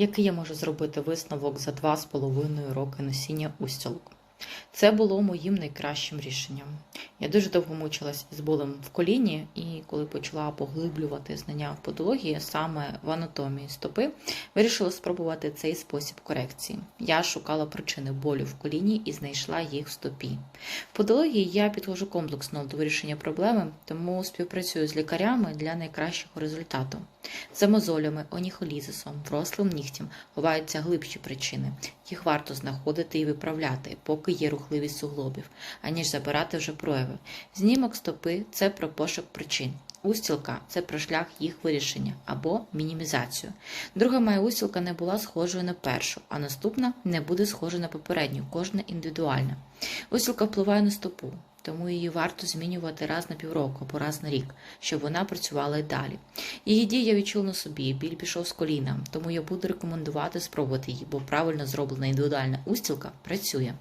Який я можу зробити висновок за два з половиною роки носіння устілок? Це було моїм найкращим рішенням. Я дуже довго мучилась із болем в коліні, і коли почала поглиблювати знання в подології, саме в анатомії стопи, вирішила спробувати цей спосіб корекції. Я шукала причини болю в коліні і знайшла їх в стопі. В подології я підходжу комплексно до вирішення проблеми, тому співпрацюю з лікарями для найкращого результату. За мозолями, оніхолізисом, врослим нігтем ховаються глибші причини. Їх варто знаходити і виправляти, поки є рухливість суглобів, аніж забирати вже прояви. Знімок стопи це про пошук причин. Устілка це про шлях їх вирішення або мінімізацію. Друга моя устілка не була схожою на першу, а наступна не буде схожа на попередню, кожна індивідуальна. Устілка впливає на стопу, тому її варто змінювати раз на півроку або раз на рік, щоб вона працювала і далі. Її дії я відчув на собі, біль пішов з коліна, тому я буду рекомендувати спробувати її, бо правильно зроблена індивідуальна устілка працює.